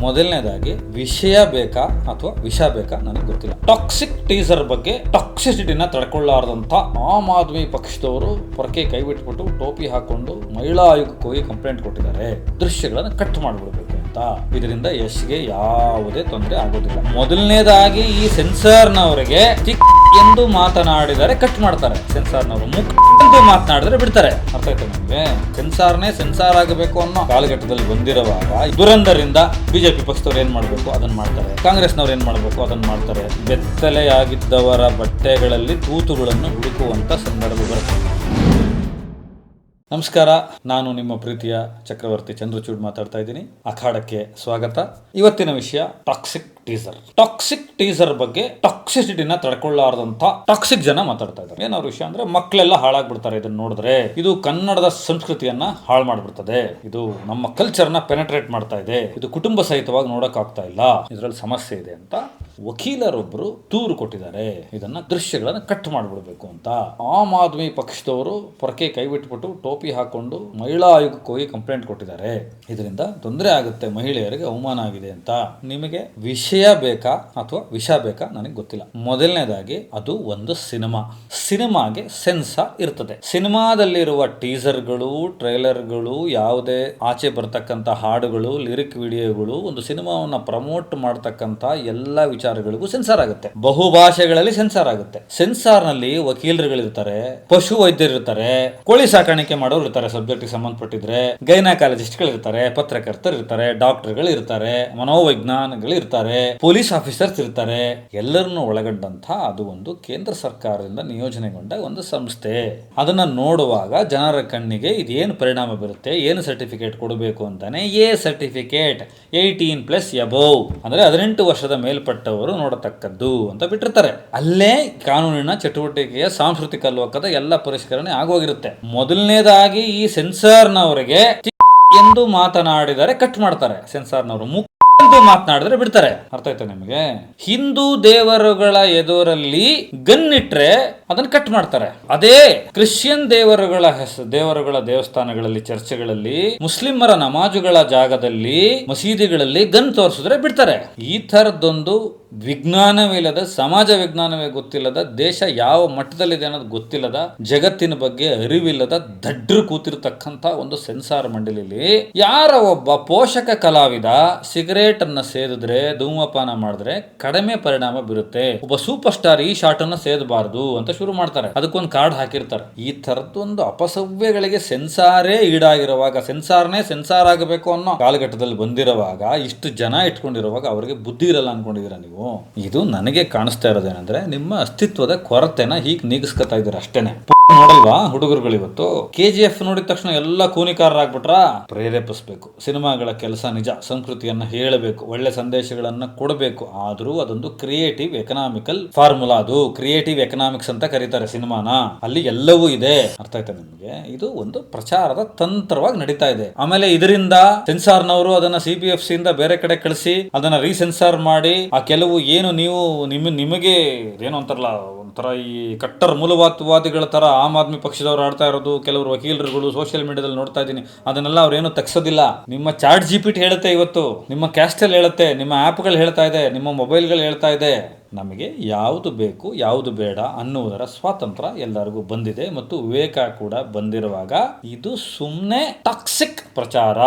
ಮೊದಲನೇದಾಗಿ ವಿಷಯ ಬೇಕಾ ಅಥವಾ ವಿಷ ಬೇಕಾ ನನಗೆ ಗೊತ್ತಿಲ್ಲ. ಟಾಕ್ಸಿಕ್ ಟೀಸರ್ ಬಗ್ಗೆ ಟಾಕ್ಸಿಸಿಟಿನ ತಡ್ಕೊಳ್ಳಾರದಂತ ಆಮ್ ಆದ್ಮಿ ಪಕ್ಷದವರು ಪೊರಕೆ ಕೈ ಬಿಟ್ಬಿಟ್ಟು ಟೋಪಿ ಹಾಕೊಂಡು ಮಹಿಳಾ ಆಯೋಗಕ್ಕೆ ಹೋಗಿ ಕಂಪ್ಲೇಂಟ್ ಕೊಟ್ಟಿದ್ದಾರೆ. ದೃಶ್ಯಗಳನ್ನು ಕಟ್ ಮಾಡಿಬಿಡ್ಬೇಕು ಅಂತ. ಇದರಿಂದ ಯಶ್ಗೆ ಯಾವುದೇ ತೊಂದರೆ ಆಗೋದಿಲ್ಲ. ಮೊದಲನೇದಾಗಿ ಈ ಸೆನ್ಸಾರ್ನವರಿಗೆ ಎಂದು ಮಾತನಾಡಿದರೆ ಕಟ್ ಮಾಡ್ತಾರೆ. ಸೆನ್ಸಾರ್ನವರು ಎಂದು ಮಾತನಾಡಿದ್ರೆ ಬಿಡ್ತಾರೆ. ಅರ್ಥ ಆಯ್ತು ನಿಮಗೆ? ಸೆನ್ಸಾರ್ನೇ ಸೆನ್ಸಾರ್ ಆಗಬೇಕು ಅನ್ನೋ ಕಾಲಘಟ್ಟದಲ್ಲಿ ಬಂದಿರುವಾಗ ದುರಂದರಿಂದ ಬಿಜೆಪಿ ಪಕ್ಷದವ್ರು ಏನ್ ಮಾಡಬೇಕು? ಅದನ್ನ ಮಾಡ್ತಾರೆ. ಕಾಂಗ್ರೆಸ್ನವ್ರು ಏನ್ ಮಾಡಬೇಕು? ಅದನ್ನ ಮಾಡ್ತಾರೆ. ಬೆತ್ತಲೆಯಾಗಿದ್ದವರ ಬಟ್ಟೆಗಳಲ್ಲಿ ತೂತುಗಳನ್ನು ಹುಡುಕುವಂತ ಸಂದರ್ಭ ಬರುತ್ತೆ ನಮಸ್ಕಾರ. ನಾನು ನಿಮ್ಮ ಪ್ರೀತಿಯ ಚಕ್ರವರ್ತಿ ಚಂದ್ರಚೂಡ್ ಮಾತಾಡ್ತಾ ಇದ್ದೀನಿ. ಅಖಾಡಕ್ಕೆ ಸ್ವಾಗತ. ಇವತ್ತಿನ ವಿಷಯ ಟಾಕ್ಸಿಕ್ ಟೀಸರ್. ಟಾಕ್ಸಿಕ್ ಟೀಸರ್ ಬಗ್ಗೆ ಟಾಕ್ಸಿಸಿಟಿನ ತಡ್ಕೊಳ್ಳಾರ್ದಂತ ಟಾಕ್ಸಿಕ್ ಜನ ಮಾತಾಡ್ತಾ ಇದ್ದಾರೆ. ಏನವ್ರ ವಿಷಯ ಅಂದ್ರೆ ಮಕ್ಕಳೆಲ್ಲ ಹಾಳಾಗ್ಬಿಡ್ತಾರೆ ಇದನ್ನ ನೋಡಿದ್ರೆ. ಇದು ಕನ್ನಡದ ಸಂಸ್ಕೃತಿಯನ್ನ ಹಾಳು ಮಾಡ್ಬಿಡ್ತದೆ. ಇದು ನಮ್ಮ ಕಲ್ಚರ್ನ ಪೆನೆಟ್ರೇಟ್ ಮಾಡ್ತಾ ಇದೆ. ಇದು ಕುಟುಂಬ ಸಹಿತವಾಗಿ ನೋಡಕ್ ಆಗ್ತಾ ಇಲ್ಲ. ಇದರಲ್ಲಿ ಸಮಸ್ಯೆ ಇದೆ ಅಂತ ವಕೀಲರೊಬ್ಬರು ದೂರು ಕೊಟ್ಟಿದ್ದಾರೆ. ಇದನ್ನ ದೃಶ್ಯಗಳನ್ನ ಕಟ್ ಮಾಡಿಬಿಡ್ಬೇಕು ಅಂತ. ಆಮ್ ಆದ್ಮಿ ಪಕ್ಷದವರು ಪೊರಕೆ ಕೈ ಬಿಟ್ಬಿಟ್ಟು ಟೋಪಿ ಹಾಕೊಂಡು ಮಹಿಳಾ ಆಯೋಗಕ್ಕೆ ಹೋಗಿ ಕಂಪ್ಲೇಂಟ್ ಕೊಟ್ಟಿದ್ದಾರೆ. ಇದರಿಂದ ತೊಂದರೆ ಆಗುತ್ತೆ ಮಹಿಳೆಯರಿಗೆ ಅವಮಾನ ಆಗಿದೆ ಅಂತ. ನಿಮಗೆ ವಿಷಯ ಬೇಕಾ ಅಥವಾ ವಿಷ ಬೇಕಾ ನನಗೆ ಗೊತ್ತಿಲ್ಲ. ಮೊದಲನೇದಾಗಿ ಅದು ಒಂದು ಸಿನಿಮಾ. ಸಿನಿಮಾಗೆ ಸೆನ್ಸಾರ್ ಇರ್ತದೆ. ಸಿನಿಮಾದಲ್ಲಿರುವ ಟೀಸರ್ಗಳು, ಟ್ರೈಲರ್ಗಳು, ಯಾವುದೇ ಆಚೆ ಬರ್ತಕ್ಕಂಥ ಹಾಡುಗಳು, ಲಿರಿಕ್ ವಿಡಿಯೋಗಳು, ಒಂದು ಸಿನಿಮಾವನ್ನ ಪ್ರಮೋಟ್ ಮಾಡ್ತಕ್ಕಂಥ ಎಲ್ಲ ವಿಚಾರಗಳಿಗೂ ಸೆನ್ಸಾರ್ ಆಗುತ್ತೆ. ಬಹುಭಾಷೆಗಳಲ್ಲಿ ಸೆನ್ಸಾರ್ ಆಗುತ್ತೆ. ಸೆನ್ಸಾರ್ನಲ್ಲಿ ವಕೀಲರುಗಳಿರ್ತಾರೆ, ಪಶು ವೈದ್ಯರಿರ್ತಾರೆ, ಕೋಳಿ ಸಾಕಾಣಿಕೆ ಮಾಡೋರು ಇರ್ತಾರೆ ಸಬ್ಜೆಕ್ಟ್ ಸಂಬಂಧಪಟ್ಟಿದ್ರೆ ಗೈನಕಾಲಜಿಸ್ಟ್ ಇರ್ತಾರೆ ಪತ್ರಕರ್ತರು ಇರ್ತಾರೆ ಡಾಕ್ಟರ್ಗಳು ಇರ್ತಾರೆ ಮನೋವೈಜ್ಞಾನಿಗಳು ಇರ್ತಾರೆ ಪೊಲೀಸ್ ಆಫೀಸರ್ಸ್ ಇರ್ತಾರೆ ಎಲ್ಲರನ್ನು ಒಳಗೊಂಡಂತ ಅದು ಒಂದು ಕೇಂದ್ರ ಸರ್ಕಾರದಿಂದ ನಿಯೋಜನೆಗೊಂಡ ಒಂದು ಸಂಸ್ಥೆ. ಅದನ್ನ ನೋಡುವಾಗ ಜನರ ಕಣ್ಣಿಗೆ ಇದೇನು ಪರಿಣಾಮ ಬೀರುತ್ತೆ? ಏನು ಸರ್ಟಿಫಿಕೇಟ್ ಕೊಡಬೇಕು ಅಂತಾನೆ A certificate. Eighteen plus above. ಅಂದ್ರೆ ಹದಿನೆಂಟು ವರ್ಷದ ಮೇಲ್ಪಟ್ಟವರು ನೋಡತಕ್ಕದ್ದು ಅಂತ ಬಿಟ್ಟಿರ್ತಾರೆ. ಅಲ್ಲೇ ಕಾನೂನಿನ ಚಟುವಟಿಕೆಯ ಸಾಂಸ್ಕೃತಿಕ ಲೋಕದ ಎಲ್ಲ ಪರಿಷ್ಕರಣೆ ಆಗೋಗಿರುತ್ತೆ. ಮೊದಲನೇದಾಗಿ ಈ ಸೆನ್ಸಾರ್ನವರಿಗೆ ಎಂದು ಮಾತನಾಡಿದರೆ ಕಟ್ ಮಾಡ್ತಾರೆ. ಸೆನ್ಸಾರ್ನವರು ಎಂದು ಮಾತನಾಡಿದ್ರೆ ಬಿಡ್ತಾರೆ. ಅರ್ಥ ಆಯ್ತಾ ನಿಮಗೆ? ಹಿಂದೂ ದೇವರುಗಳ ಎದುರಲ್ಲಿ ಗನ್ ಇಟ್ರೆ ಅದನ್ನ ಕಟ್ ಮಾಡ್ತಾರೆ. ಅದೇ ಕ್ರಿಶ್ಚಿಯನ್ ದೇವರುಗಳ ದೇವರುಗಳ ದೇವಸ್ಥಾನಗಳಲ್ಲಿ, ಚರ್ಚೆಗಳಲ್ಲಿ, ಮುಸ್ಲಿಮರ ನಮಾಜುಗಳ ಜಾಗದಲ್ಲಿ, ಮಸೀದಿಗಳಲ್ಲಿ ಗನ್ ತೋರಿಸಿದ್ರೆ ಬಿಡ್ತಾರೆ. ಈ ತರದೊಂದು ವಿಜ್ಞಾನವಿಲ್ಲದ, ಸಮಾಜ ವಿಜ್ಞಾನವೇ ಗೊತ್ತಿಲ್ಲದ, ದೇಶ ಯಾವ ಮಟ್ಟದಲ್ಲಿದೆ ಅನ್ನೋದು ಗೊತ್ತಿಲ್ಲದ, ಜಗತ್ತಿನ ಬಗ್ಗೆ ಅರಿವಿಲ್ಲದ, ದಡ್ರು ಕೂತಿರ್ತಕ್ಕಂಥ ಒಂದು ಸೆನ್ಸಾರ್ ಮಂಡಳಿಲಿ ಯಾರ ಒಬ್ಬ ಪೋಷಕ ಕಲಾವಿದ ಸಿಗರೇಟ್ ಅನ್ನ ಸೇದಿದ್ರೆ, ಧೂಮಪಾನ ಮಾಡಿದ್ರೆ ಕಡಿಮೆ ಪರಿಣಾಮ ಬೀರುತ್ತೆ. ಒಬ್ಬ ಸೂಪರ್ ಸ್ಟಾರ್ ಈ ಶಾರ್ಟ್ ಅನ್ನ ಸೇದಬಾರದು ಅಂತ ಶುರು ಮಾಡ್ತಾರೆ. ಅದಕ್ಕೊಂದು ಕಾರ್ಡ್ ಹಾಕಿರ್ತಾರೆ. ಈ ತರದ್ದೊಂದು ಅಪಸವ್ಯಗಳಿಗೆ ಸೆನ್ಸಾರೇ ಈಡಾಗಿರುವಾಗ, ಸೆನ್ಸಾರ್ನೇ ಸೆನ್ಸಾರ್ ಆಗಬೇಕು ಅನ್ನೋ ಕಾಲಘಟ್ಟದಲ್ಲಿ ಬಂದಿರುವಾಗ, ಇಷ್ಟು ಜನ ಇಟ್ಕೊಂಡಿರುವಾಗ ಅವರಿಗೆ ಬುದ್ಧಿ ಇರಲ್ಲ ಅನ್ಕೊಂಡಿದ್ದೀರಾ ನೀವು? ಇದು ನನಗೆ ಕಾಣಿಸ್ತಾ ಇರೋದೇನಂದ್ರೆ ನಿಮ್ಮ ಅಸ್ತಿತ್ವದ ಕೊರತೆನ ಹೀಗೆ ನೀಗಿಸ್ಕೊತಾ ಇದ್ದೀರ ಅಷ್ಟೇನೆ. ನೋಡಲ್ವಾ ಹುಡುಗರುಗಳು ಇವತ್ತು ಕೆ ಜಿ ಎಫ್ ನೋಡಿದ ತಕ್ಷಣ ಎಲ್ಲ ಕೂನಿಕಾರರಾಗ್ಬಿಟ್ರ? ಪ್ರೇರೇಪಿಸಬೇಕು. ಸಿನಿಮಾಗಳ ಕೆಲಸ ನಿಜ, ಸಂಸ್ಕೃತಿಯನ್ನ ಹೇಳಬೇಕು, ಒಳ್ಳೆ ಸಂದೇಶಗಳನ್ನ ಕೊಡಬೇಕು. ಆದ್ರೂ ಅದೊಂದು ಕ್ರಿಯೇಟಿವ್ ಎಕನಾಮಿಕಲ್ ಫಾರ್ಮುಲಾ ಅದು. ಕ್ರಿಯೇಟಿವ್ ಎಕನಾಮಿಕ್ಸ್ ಅಂತ ಕರೀತಾರೆ ಸಿನಿಮಾನ. ಅಲ್ಲಿ ಎಲ್ಲವೂ ಇದೆ. ಅರ್ಥ ಆಯ್ತಾ ನಿಮ್ಗೆ? ಇದು ಒಂದು ಪ್ರಚಾರದ ತಂತ್ರವಾಗಿ ನಡೀತಾ ಇದೆ. ಆಮೇಲೆ ಇದರಿಂದ ಸೆನ್ಸಾರ್ನವರು ಅದನ್ನ ಸಿ ಬಿ ಎಫ್ ಸಿ ಬೇರೆ ಕಡೆ ಕಳಿಸಿ, ಅದನ್ನ ರೀಸೆನ್ಸಾರ್ ಮಾಡಿ, ಆ ಕೆಲವು ಏನು ನೀವು ನಿಮ್, ನಿಮಗೆ, ಏನು ಅಂತಾರಲ್ಲ, ಒಂಥರ ಈ ಕಟ್ಟರ್ ಮೂಲವಾದವಾದಿಗಳ ತರ ಆಮ್ ಆದ್ಮಿ ಪಕ್ಷದವ್ರು ಆಡ್ತಾ ಇರೋದು, ಕೆಲವರು ವಕೀಲರುಗಳು ಸೋಷಿಯಲ್ ಮೀಡಿಯಾದಲ್ಲಿ ನೋಡ್ತಾ ಇದ್ದೀನಿ. ಅದನ್ನೆಲ್ಲ ಅವ್ರೇನು ತಗ್ಸೋದಿಲ್ಲ. ನಿಮ್ಮ ಚಾಟ್ ಜಿ ಹೇಳುತ್ತೆ ಇವತ್ತು, ನಿಮ್ಮ ಕ್ಯಾಸ್ಟಲ್ ಹೇಳುತ್ತೆ, ನಿಮ್ಮ ಆ್ಯಪ್ಗಳು ಹೇಳ್ತಾ ಇದೆ, ನಿಮ್ಮ ಮೊಬೈಲ್ಗಳು ಹೇಳ್ತಾ ಇದೆ. ನಮಗೆ ಯಾವುದು ಬೇಕು, ಯಾವುದು ಬೇಡ ಅನ್ನುವುದರ ಸ್ವಾತಂತ್ರ್ಯ ಎಲ್ಲರಿಗೂ ಬಂದಿದೆ ಮತ್ತು ವಿವೇಕ ಕೂಡ ಬಂದಿರುವಾಗ ಇದು ಸುಮ್ಮನೆ ಟಾಕ್ಸಿಕ್ ಪ್ರಚಾರ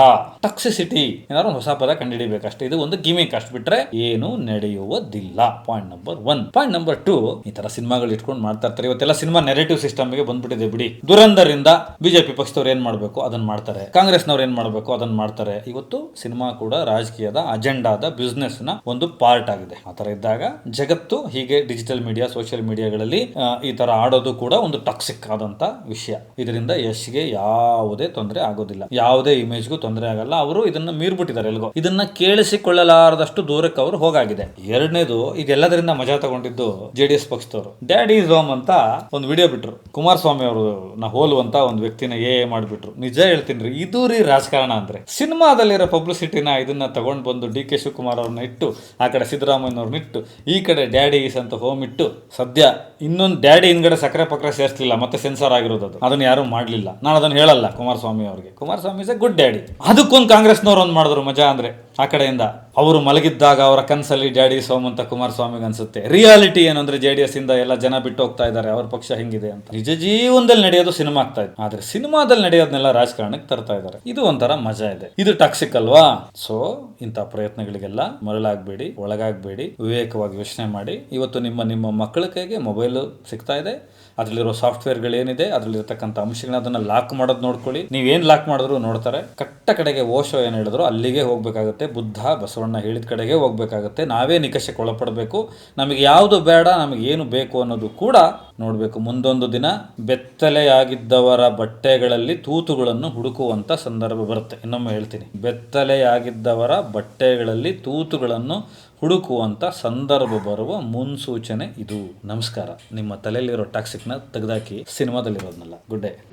ಟಾಕ್ಸಿಸಿಟಿ ಏನಾದ್ರು ಹೊಸ ಪದ ಕಂಡುಹಿಡಿಬೇಕಷ್ಟೇ. ಇದು ಒಂದು ಗಿಮಿಕ್ ಅಷ್ಟು ಬಿಟ್ರೆ ಏನು ನಡೆಯುವುದಿಲ್ಲ. Point number one point number two ಈ ತರ ಸಿನಿಮಾಗಳು ಇಟ್ಕೊಂಡು ಮಾಡ್ತಾ ಇರ್ತಾರೆ. ಇವತ್ತೆಲ್ಲ ಸಿನಿಮಾ ನೆರೆಟಿವ್ ಸಿಸ್ಟಮ್ಗೆ ಬಂದ್ಬಿಟ್ಟಿದೆ ಬಿಡಿ. ದುರಂದರಿಂದ ಬಿಜೆಪಿ ಪಕ್ಷದವ್ರು ಏನ್ ಮಾಡಬೇಕು? ಅದನ್ನ ಮಾಡ್ತಾರೆ. ಕಾಂಗ್ರೆಸ್ನವ್ರು ಏನ್ ಮಾಡಬೇಕು? ಅದನ್ನ ಮಾಡ್ತಾರೆ. ಇವತ್ತು ಸಿನಿಮಾ ಕೂಡ ರಾಜಕೀಯದ ಅಜೆಂಡಾದ ಬಿಸ್ನೆಸ್ನ ಒಂದು ಪಾರ್ಟ್ ಆಗಿದೆ. ಆತರ ಇದ್ದಾಗ ಇದ್ದಾಗ ಜಗತ್ತು, ಹೀಗೆ ಡಿಜಿಟಲ್ ಮೀಡಿಯಾ ಸೋಷಿಯಲ್ ಮೀಡಿಯಾಗಳಲ್ಲಿ ಈ ತರ ಆಡೋದು ಕೂಡ ಒಂದು ಟಾಕ್ಸಿಕ್ ಆದಂತ ವಿಷಯ. ಇದರಿಂದ ಯಶ್ಗೆ ಯಾವುದೇ ತೊಂದರೆ ಆಗೋದಿಲ್ಲ. ಯಾವುದೇ ಇಮೇಜ್ಗೂ ತೊಂದರೆ ಆಗಲ್ಲ. ಅವರು ಇದನ್ನ ಮೀರ್ಬಿಟ್ಟಿದ್ದಾರೆ ಎಲ್ಗೋ. ಇದನ್ನ ಕೇಳಿಸಿಕೊಳ್ಳಲಾರದಷ್ಟು ದೂರಕ್ಕೆ ಅವರು ಹೋಗಾಗಿದೆ. ಎರಡನೇದು ಇದೆಲ್ಲದರಿಂದ ಮಜಾ ತಗೊಂಡಿದ್ದು ಜೆ ಡಿ ಎಸ್ ಪಕ್ಷದವರು. ಡ್ಯಾಡಿ ಇಸ್ ಹೋಮ್ ಅಂತ ಒಂದು ವಿಡಿಯೋ ಬಿಟ್ರು. ಕುಮಾರಸ್ವಾಮಿ ಅವರು ನಾ ಹೋಲುವಂತ ಒಂದು ವ್ಯಕ್ತಿನ ಏ ಮಾಡಿಬಿಟ್ರು. ನಿಜ ಹೇಳ್ತೀನಿ ಇದು ರೀ ರಾಜಕಾರಣ ಅಂದ್ರೆ. ಸಿನಿಮಾದಲ್ಲಿರೋ ಪಬ್ಲಿಸಿಟಿನ ಇದನ್ನ ತಗೊಂಡ್ ಬಂದು ಡಿ ಕೆ ಶಿವಕುಮಾರ್ ಅವ್ರನ್ನ ಇಟ್ಟು, ಆ ಕಡೆ ಸಿದ್ದರಾಮಯ್ಯನವ್ರನ್ನ ಇಟ್ಟು, ಈ ಕಡೆ ಡ್ಯಾಡಿ ಈಸ್ ಅಂತ ಹೋಮ್ ಇಟ್ಟು ಸದ್ಯ ಇನ್ನೊಂದು ಡ್ಯಾಡಿ ಹಿಂದ್ಗಡೆ ಸಕ್ಕರೆ ಪಕ್ಕರೆ ಸೇರಿಸಲಿಲ್ಲ, ಮತ್ತೆ ಸೆನ್ಸಾರ್ ಆಗಿರೋದು ಅದು. ಅದನ್ನ ಯಾರು ಮಾಡಲಿಲ್ಲ. ನಾನು ಅದನ್ನ ಹೇಳಲ್ಲ ಕುಮಾರಸ್ವಾಮಿ ಅವರಿಗೆ. Kumaraswamy is a good daddy ಅದಕ್ಕೊಂದು ಕಾಂಗ್ರೆಸ್ನವ್ರು ಒಂದು ಮಾಡಿದ್ರು ಮಜಾ ಅಂದ್ರೆ. ಆ ಕಡೆಯಿಂದ ಅವರು ಮಲಗಿದ್ದಾಗ ಅವರ ಕನಸಲ್ಲಿ ಡ್ಯಾಡಿ ಸೋಮಂತ ಕುಮಾರಸ್ವಾಮಿಗೆ ಅನ್ಸುತ್ತೆ. ರಿಯಾಲಿಟಿ ಏನಂದ್ರೆ ಜೆ ಡಿ ಎಸ್ ಇಂದ ಎಲ್ಲ ಜನ ಬಿಟ್ಟು ಹೋಗ್ತಾ ಇದ್ದಾರೆ, ಅವ್ರ ಪಕ್ಷ ಹಿಂಗಿದೆ ಅಂತ. ನಿಜ ಜೀವನದಲ್ಲಿ ನಡೆಯೋದು ಸಿನಿಮಾ ಆಗ್ತಾ ಇದೆ. ಆದ್ರೆ ಸಿನಿಮಾದಲ್ಲಿ ನಡೆಯೋದನ್ನೆಲ್ಲ ರಾಜಕಾರಣಕ್ಕೆ ತರ್ತಾ ಇದ್ದಾರೆ. ಇದು ಒಂಥರ ಮಜಾ ಇದೆ. ಇದು ಟಾಕ್ಸಿಕ್ ಅಲ್ವಾ? ಸೊ ಇಂಥ ಪ್ರಯತ್ನಗಳಿಗೆಲ್ಲ ಮರಳಾಗಬೇಡಿ, ಒಳಗಾಗಬೇಡಿ, ವಿವೇಕವಾಗಿ ಯೋಚನೆ ಮಾಡಿ. ಇವತ್ತು ನಿಮ್ಮ ನಿಮ್ಮ ಮಕ್ಕಳ ಕೈಗೆ ಮೊಬೈಲ್ ಸಿಗ್ತಾ ಇದೆ. ಅದರಲ್ಲಿರೋ ಸಾಫ್ಟ್ವೇರ್ಗಳೇನಿದೆ, ಅದರಲ್ಲಿರ್ತಕ್ಕಂಥ ಅಂಶಗಳನ್ನ ಅದನ್ನ ಲಾಕ್ ಮಾಡೋದು ನೋಡ್ಕೊಳ್ಳಿ. ನೀವೇನು ಲಾಕ್ ಮಾಡಿದ್ರು ನೋಡ್ತಾರೆ. ಕಟ್ಟ ಕಡೆಗೆ ಓಶೋ ಏನು ಹೇಳಿದ್ರು, ಅಲ್ಲಿಗೆ ಹೋಗಬೇಕಾಗುತ್ತೆ. ಬುದ್ಧ ಬಸವಣ್ಣ ಹೇಳಿದ ಕಡೆಗೆ ಹೋಗಬೇಕಾಗುತ್ತೆ. ನಾವೇ ನಿಕಷಕ್ಕೆ ಒಳಪಡಬೇಕು. ನಮಗೆ ಯಾವುದು ಬೇಡ ನಮಗೆ ಏನು ಬೇಕು ಅನ್ನೋದು ಕೂಡ ನೋಡಬೇಕು. ಮುಂದೊಂದು ದಿನ ಬೆತ್ತಲೆಯಾಗಿದ್ದವರ ಬಟ್ಟೆಗಳಲ್ಲಿ ತೂತುಗಳನ್ನು ಹುಡುಕುವಂತ ಸಂದರ್ಭ ಬರುತ್ತೆ. ಇನ್ನೊಮ್ಮೆ ಹೇಳ್ತೀನಿ. ಬೆತ್ತಲೆಯಾಗಿದ್ದವರ ಬಟ್ಟೆಗಳಲ್ಲಿ ತೂತುಗಳನ್ನು ಹುಡುಕುವಂತ ಸಂದರ್ಭ ಬರುವ ಮುನ್ಸೂಚನೆ ಇದು. ನಮಸ್ಕಾರ. ನಿಮ್ಮ ತಲೆಯಲ್ಲಿರೋ ಟಾಕ್ಸಿಕ್ನ ತೆಗೆದಾಕಿ ಸಿನಿಮಾದಲ್ಲಿರೋದ್ನಲ್ಲ. Good day.